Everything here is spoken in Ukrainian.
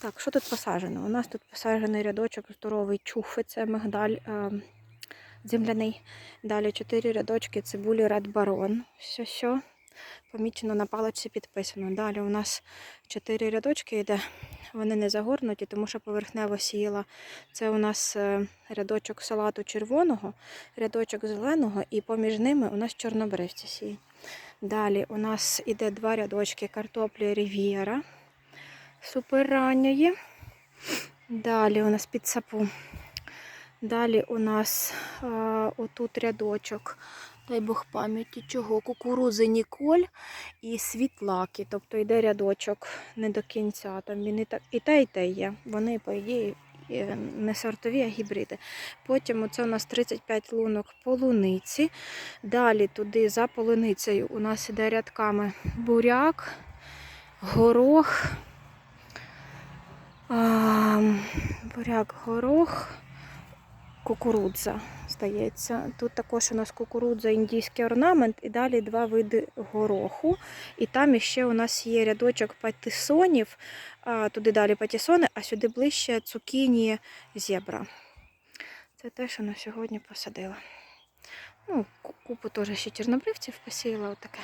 Так, що тут посаджено? У нас тут посаджений рядочок здоровий чуфи, це мигдаль е, земляний. Далі чотири рядочки цибулі Red Baron. Все, все. Помічено на паличці підписано. Далі у нас чотири рядочки йде. Вони не загорнуті, тому що поверхнево сіяла. Це у нас е, рядочок салату червоного, рядочок зеленого, і поміж ними у нас чорнобривці сіє. Далі у нас іде два рядочки картоплі Рів'єра супер ранньої. Далі у нас під сапу. Далі у нас а, отут рядочок, дай Бог пам'яті чого, кукурузи Ніколь і світлаки. Тобто йде рядочок не до кінця. Там він і, та, і те, і те є. Вони, по ідеї, е, не сортові, а гібриди. Потім оце у нас 35 лунок полуниці. Далі туди за полуницею у нас іде рядками буряк, горох. А, буряк, горох, кукурудза, здається. Тут також у нас кукурудза, індійський орнамент, і далі два види гороху. І там іще у нас є рядочок патисонів, туди далі патісони, а сюди ближче цукіні зебра. Це те, що на сьогодні посадила. Ну, купу теж ще чорнобривців посіяла, отаке.